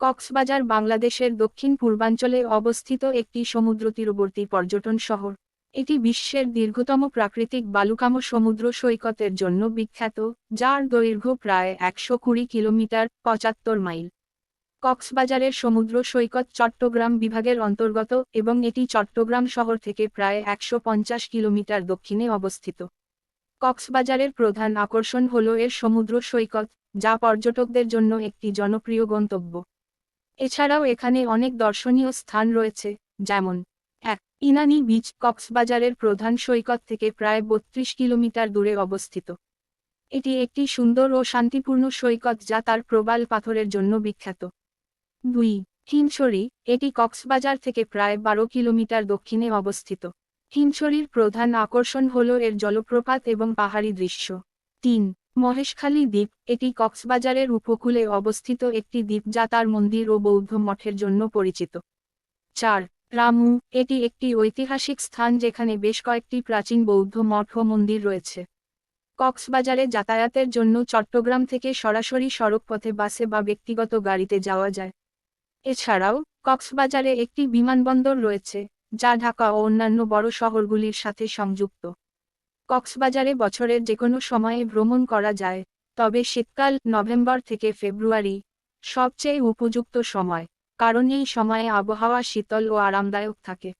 কক্সবাজার, বাংলাদেশের দক্ষিণ পূর্বাঞ্চলে অবস্থিত একটি সমুদ্র তীরবর্তী পর্যটন শহর। এটি বিশ্বের দীর্ঘতম প্রাকৃতিক বালুকাম সমুদ্র সৈকতের জন্য বিখ্যাত, যার দৈর্ঘ্য প্রায় একশো কুড়ি কিলোমিটার পঁচাত্তর মাইল। কক্সবাজারের সমুদ্র সৈকত চট্টগ্রাম বিভাগের অন্তর্গত এবং এটি চট্টগ্রাম শহর থেকে প্রায় একশো পঞ্চাশ কিলোমিটার দক্ষিণে অবস্থিত। কক্সবাজারের প্রধান আকর্ষণ হল এর সমুদ্র সৈকত, যা পর্যটকদের জন্য একটি জনপ্রিয় গন্তব্য। এছাড়াও এখানে অনেক দর্শনীয় স্থান রয়েছে, যেমন, এক, ইনানি বিচ, কক্সবাজারের প্রধান সৈকত থেকে প্রায় বত্রিশ কিলোমিটার দূরে অবস্থিত। এটি একটি সুন্দর ও শান্তিপূর্ণ সৈকত যা তার প্রবাল পাথরের জন্য বিখ্যাত। দুই, হিমছড়ি, এটি কক্সবাজার থেকে প্রায় বারো কিলোমিটার দক্ষিণে অবস্থিত। হিমছড়ির প্রধান আকর্ষণ হল এর জলপ্রপাত এবং পাহাড়ি দৃশ্য। তিন মহেশখালী দ্বীপ, এটি কক্সবাজারের উপকূলে অবস্থিত একটি দ্বীপ যা তার মন্দির ও বৌদ্ধ মঠের জন্য পরিচিত। চার, রামু, এটি একটি ঐতিহাসিক স্থান যেখানে বেশ কয়েকটি প্রাচীন বৌদ্ধ মঠ ও মন্দির রয়েছে। কক্সবাজারে যাতায়াতের জন্য চট্টগ্রাম থেকে সরাসরি সড়কপথে বাসে বা ব্যক্তিগত গাড়িতে যাওয়া যায়। এছাড়াও, কক্সবাজারে একটি বিমানবন্দর রয়েছে, যা ঢাকা ও অন্যান্য বড় শহরগুলির সাথে সংযুক্ত। কক্সবাজারে বছরের যেকোনো সময়ে ভ্রমণ করা যায়, তবে শীতকাল নভেম্বর থেকে ফেব্রুয়ারি সবচেয়ে উপযুক্ত সময়, কারণ এই সময়ে আবহাওয়া শীতল ও আরামদায়ক থাকে।